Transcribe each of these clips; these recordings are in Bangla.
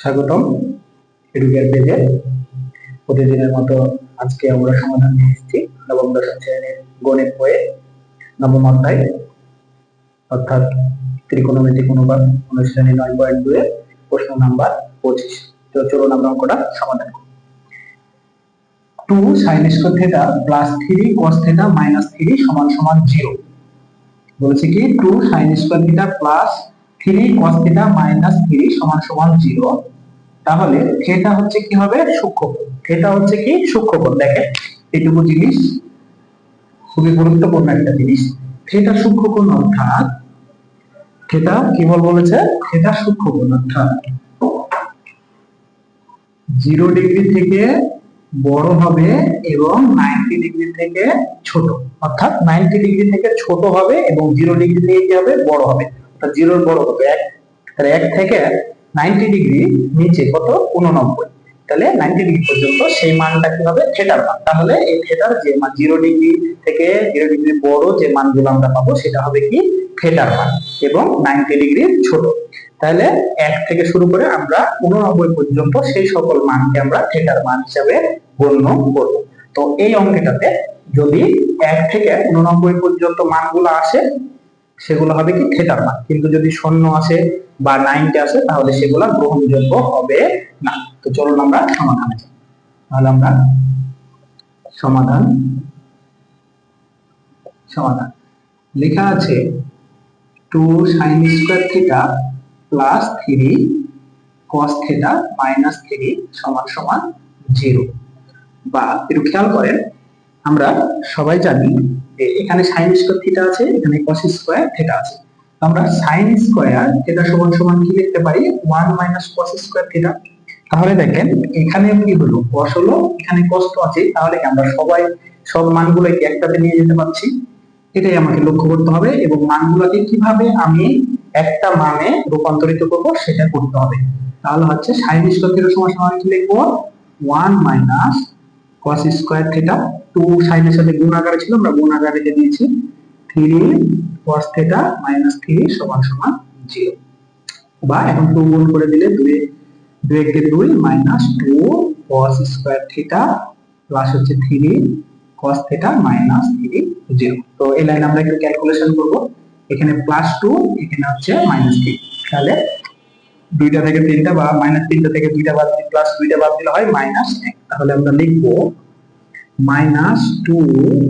স্বাগতম এডুকেয়ার পেজে প্রতিদিনের মতো আজকে আমরা সমাধান নিয়ে এসেছি নবম, দশম শ্রেণির গণিত বইয়ে নবম অধ্যায়। অর্থাৎ ত্রিকোণমিতিক অনুপাত অনুশ্রেণী নয় পয়েন্ট দুয়ে প্রশ্ন নাম্বার পঁচিশ। তো চলুন আমরা অঙ্কটা সমাধান করি। Two sine square theta plus three cos theta minus three সমান সমান জিরো বলেছে কি? Two sine square theta plus three cos theta minus three সমান সমান জিরো তাহলে থিটা হচ্ছে কি হবে? সূক্ষ্মকোণ থিটা হচ্ছে কি? সূক্ষ্মকোণ দেখেন, এইটুকু জিনিস খুবই গুরুত্বপূর্ণ একটা জিনিস। থিটা সূক্ষ্মকোণ অর্থাৎ থিটা কি বল বলেছে? থিটা সূক্ষ্মকোণ অর্থাৎ জিরো ডিগ্রি থেকে বড় হবে এবং নাইনটি ডিগ্রি থেকে ছোট। অর্থাৎ নাইনটি ডিগ্রি থেকে ছোট হবে এবং জিরো ডিগ্রি থেকে কি হবে? বড় হবে। অর্থাৎ জিরোর বড় হবে এক। তাহলে এক থেকে নাইনটি ডিগ্রি নিচে কত? উননব্বই। তাহলে নাইনটি ডিগ্রি পর্যন্ত সেই মানটা কি হবে থেটার মান। তাহলে এই থেটার যে মান জিরো ডিগ্রি থেকে জিরো ডিগ্রি বড় যে মানগুলো আমরা পাবো, সেটা হবে কি? থেটার মান এবং নাইনটি ডিগ্রি ছোট। তাহলে এক থেকে শুরু করে আমরা উননব্বই পর্যন্ত সেই সকল মানকে আমরা থেটার মান হিসাবে গণ্য করব। তো এই অঙ্কটাতে যদি এক থেকে উননব্বই পর্যন্ত মানগুলো আসে সেগুলো হবে কি থেটার মান কিন্তু যদি শূন্য আসে বা নাইনটি আসে, তাহলে সেগুলো গ্রহণযোগ্য হবে না। তো চলুন আমরা সমাধান তাহলে আমরা সমাধান সমাধান। লেখা আছে two sine square theta plus three cos theta minus three সমান সমান জিরো। বা একটু খেয়াল করেন, আমরা সবাই জানি এখানে সাইন স্কোয়ার থিটা আছে, এখানে কস স্কোয়ার থিটা আছে। আমরা সাইন স্কোয়ার থিটা সমান সমান কি লিখতে পারি? One minus cos square theta তাহলে দেখেন, এখানে কি হলো? কস হলো, এখানে কষ্ট আছে তাহলে আমরা সবাই সব মানগুলো কি একটাতে নিয়ে যেতে পারছি। এটাই আমাকে লক্ষ্য করতে হবে এবং মানগুলোকে কীভাবে আমি একটা মানে রূপান্তরিত করব সেটা করতে হবে। তাহলে হচ্ছে সাইন স্কোয়ার থিটা সমান সমান লিখব? One minus cos square theta two সাইনের সাথে গুণ আকারে ছিল, আমরা গুণ আকারে রেখে দিয়েছি? Three cos theta minus three সমান সমান জিরো বা এখন টু গুণ করে দিলে দুই দুই একে দুই minus two cos square theta plus হচ্ছে three cos theta minus three zero তো এই লাইন আমরা একটু ক্যালকুলেশন করব। এখানে প্লাস টু এখানে হচ্ছে মাইনাস থ্রি তাহলে দুইটা থেকে তিনটা বা মাইনাস তিনটা থেকে দুইটা বাদ দিলে প্লাস দুইটা বাদ দিলে হয় মাইনাস এক। তাহলে আমরা লিখব minus two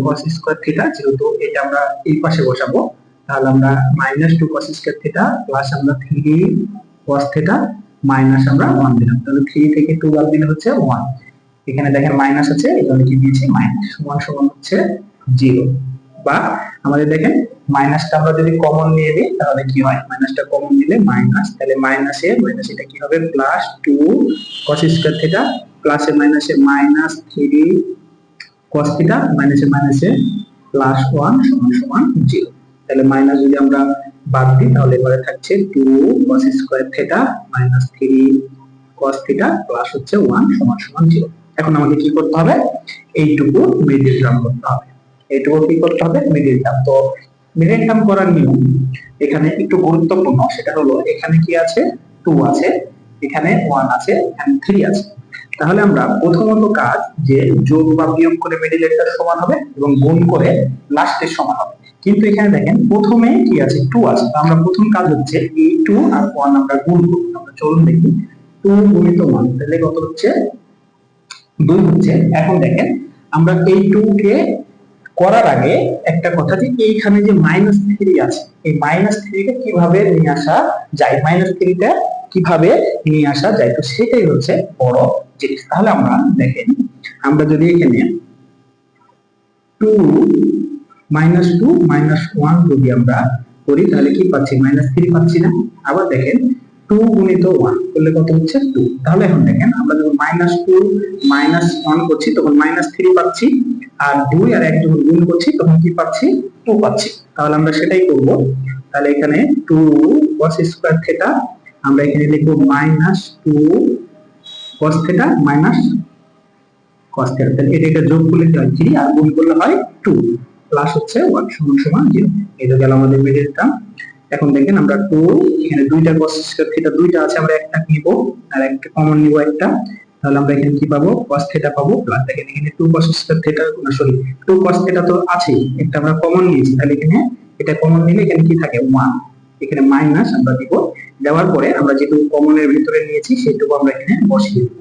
cos square theta যেহেতু এটা আমরা এই পাশে বসাবো, তাহলে আমরা minus two cos square theta plus আমরা থ্রি কস থিটা মাইনাস আমরা ওয়ান দিলাম। তাহলে থ্রি থেকে টু বাদ দিলে হচ্ছে ওয়ান এখানে দেখেন মাইনাস আছে এই কি দিয়েছি? মাইনাস সমান সমান হচ্ছে জিরো বা আমাদের দেখেন মাইনাসটা আমরা যদি কমন নিয়ে দিই, তাহলে কি হয়? মাইনাসটা কমন নিলে মাইনাস তাহলে মাইনাসে মাইনাস এটা কি হবে? Plus two cos square theta প্লাসে মাইনাসে মাইনাস থ্রি কস থিটা মাইনাসে মাইনাসে প্লাস ওয়ান সমান সমান জিরো তাহলে মাইনাস যদি আমরা বাদ দিই, তাহলে এবারে থাকছে two cos square theta minus three cos theta plus হচ্ছে ওয়ান সমান সমান জিরো এখন আমাকে কি করতে হবে? এইটুকু মিডিল টার্ম করতে হবে। এইটুকু কি করতে হবে? মিডিল টার্ম তো মিডিল টার্ম করার নিয়ম এখানে একটু গুরুত্বপূর্ণ, সেটা হলো এখানে কি আছে? টু আছে, এখানে ওয়ান আছে থ্রি আছে। তাহলে আমরা প্রথমত কাজ যে যোগ বা বিয়োগ করে মিডিল মিডিলেরটা সমান হবে এবং গুণ করে লাস্টের সমান হবে। কিন্তু এখানে দেখেন, প্রথমে কি আছে? টু আছে। আমরা প্রথম কাজ হচ্ছে এই টু আর ওয়ান আমরা গুণ করব। আমরা চলুন দেখি। টু গুণিত ওয়ান তাহলে কত হচ্ছে? দুই হচ্ছে। এখন দেখেন, আমরা এই টু কে করার আগে একটা কথা যে এইখানে যে মাইনাস থ্রি আছে। এই মাইনাস থ্রিকে কীভাবে নিয়ে আসা যায়? মাইনাস থ্রিটা কীভাবে নিয়ে আসা যায়? তো সেটাই হচ্ছে বড় জিনিস। তাহলে আমরা দেখেন, আমরা যদি এখানে two minus two minus one যদি আমরা করি, তাহলে কি পাচ্ছি? মাইনাস থ্রি পাচ্ছি না। আবার দেখেন টু গুণিত ওয়ান করলে কত হচ্ছে? টু তাহলে এখন দেখেন, আমরা যখন মাইনাস টু মাইনাস ওয়ান করছি, তখন মাইনাস থ্রি পাচ্ছি। আর দুই আর এক যখন গুণ করছি, তখন কি পাচ্ছি? টু পাচ্ছি। তাহলে আমরা সেটাই করব। তাহলে এখানে টু কস স্কোয়ার থেটা আমরা এখানে লিখব minus two cos theta minus cos theta তাহলে এটা এটা যোগ করলে কি হয় থ্রি আর গুণ করলে হয় টু প্লাস হচ্ছে ওয়ান সমান সমান জিরো তো গেল আমাদের মিডিল টার্ম এখন দেখেন আমরা টু এখানে দুইটা cos স্কয়ার থিটা দুইটা আছে, আমরা একটা নিব, আর একটা কমন নিব একটা। তাহলে আমরা এখানে কি পাবো? cos থিটা পাবো। প্লাস দেখেন এখানে টু cos স্কয়ার থিটা না সরি টু cos থিটা তো আছেই। একটা আমরা কমন নিয়েছি। তাহলে এখানে এটা কমন নিলে এখানে কি থাকে? 1 এখানে মাইনাস আমরা দিব। দেওয়ার পরে আমরা যেটুকু কমনের ভিতরে নিয়েছি, সেটুকু আমরা এখানে বসিয়ে দেব।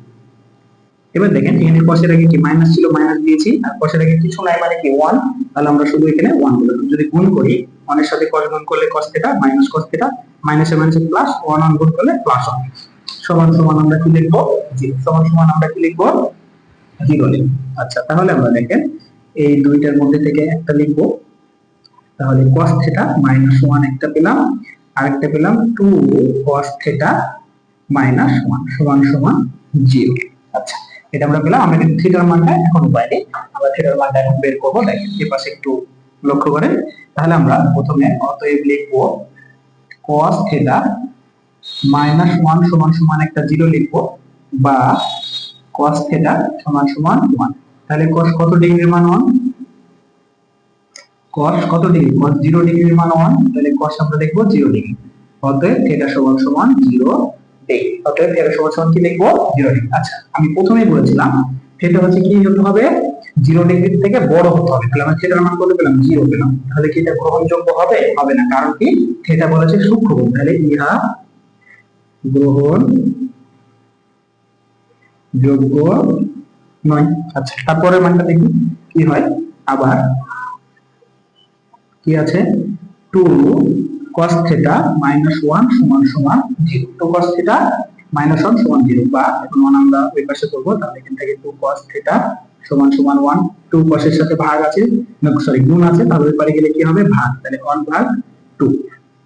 এবার দেখেন এখানে কসের আগে কি মাইনাস ছিল? মাইনাস দিয়েছি। আর কসের আগে কিছু নাই মানে কি 1 তাহলে আমরা শুধু এখানে 1 বলে দেব। যদি গুণ করি 1 এর সাথে cos গুণ করলে cos theta minus cos theta মাইনাসে মাইনাসে প্লাস 1 1 গুণ করলে প্লাস 1 সমান সমান আমরা কি লিখব? 0 সমান সমান আমরা কি লিখব? 0 লিখব। আচ্ছা তাহলে আমরা দেখেন এই দুইটার মধ্যে থেকে একটা লিখব। তাহলে cos থিটা মাইনাস 1 একটা পেলাম। আরেকটা পেলাম 2 cos থিটা মাইনাস 1 সমান সমান 0 আচ্ছা এটা আমরা পেলাম। আমরা কিন্তু থিটার মানটা এখন বাইরে আমরা থিটার মানটা এখন বের করব। দেখেন এই পাশে একটু লক্ষ্য করেন। তাহলে আমরা প্রথমে অতএব লিখব cos থিটা মাইনাস ওয়ান সমান সমান একটা জিরো লিখব বা cos থিটা সমান সমান ওয়ান তাহলে cos কত ডিগ্রির মান ওয়ান cos কত ডিগ্রি cos জিরো ডিগ্রির মান ওয়ান তাহলে cos আমরা দেখব জিরো ডিগ্রি অতএব থিটা সমান সমান জিরো ডিগ্রি অতএব থিটা সমান সমান কি লিখব? জিরো ডিগ্রি আচ্ছা আমি প্রথমেই বলেছিলাম থিটা হচ্ছে কি হতে হবে? জিরো ডিগ্রি থেকে বড় হতে হবে। তাহলে আমরা থিটার মান কত পেলাম? জিরো পেলাম। তাহলে কি এটা গ্রহণযোগ্য হবে? হবে না। কারণ কি? থিটা বলেছে সূক্ষ্মকোণ তাহলে ইহা গ্রহণ যোগ্য নয়। আচ্ছা তারপরের মানটা দেখি, কি হয়? আবার কি আছে? Two cos theta minus one সমান সমান zero two cos theta minus one সমান জিরো বা এখন ওয়ান আমরা ওই পাশে করব, তাহলে এখান থেকে টু cos থিটা সমান সমান ওয়ান টু cos এর সাথে ভাগ আছে সরি গুণ আছে, তাহলে ওই পারে গেলে কি হবে? ভাগ। তাহলে ওয়ান ভাগ টু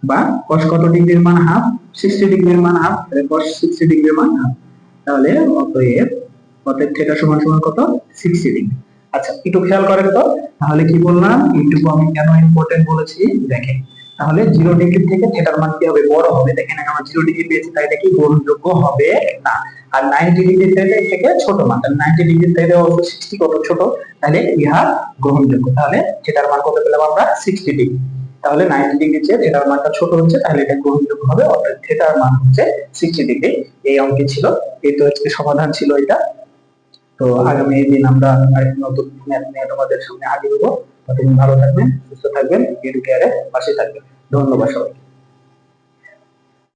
বা cos কত ডিগ্রির মান হাফ সিক্সটি ডিগ্রির মান হাফ তাহলে cos সিক্সটি ডিগ্রির মান হাফ তাহলে অতএব অতএব থিটা সমান সমান কত? সিক্সটি ডিগ্রি আচ্ছা একটু খেয়াল করেন তো। তাহলে কি বললাম? এইটুকু আমি কেন ইম্পর্টেন্ট বলেছি? দেখেন, তাহলে জিরো ডিগ্রি থেকে থিটার মান কি হবে? বড় হবে। দেখেন আমরা জিরো ডিগ্রি পেয়েছি, তাই এটা কি গ্রহণযোগ্য হবে না। আর নাইনটি ডিগ্রি থেকে থেকে ছোট মান, তাহলে নাইনটি ডিগ্রি থেকে সিক্সটি কত ছোট? তাহলে ইহা গ্রহণযোগ্য। তাহলে থিটার মান কত পেলাম আমরা? সিক্সটি ডিগ্রি তাহলে নাইনটি ডিগ্রি চেয়ে থেটার মানটা ছোট হচ্ছে, তাহলে এটা গ্রহণযোগ্য হবে, অর্থাৎ থেটার মান হচ্ছে সিক্সটি ডিগ্রি এই অঙ্কে ছিল এই তো আজকে সমাধান ছিল এটা। তো আগামী দিন আমরা আরেক নতুন ম্যাথ নিয়ে তোমাদের সামনে হাজির হব। ততদিন ভালো থাকবেন, সুস্থ থাকবেন এডুকেয়ারে পাশে থাকবেন। ধন্যবাদ সবাইকে।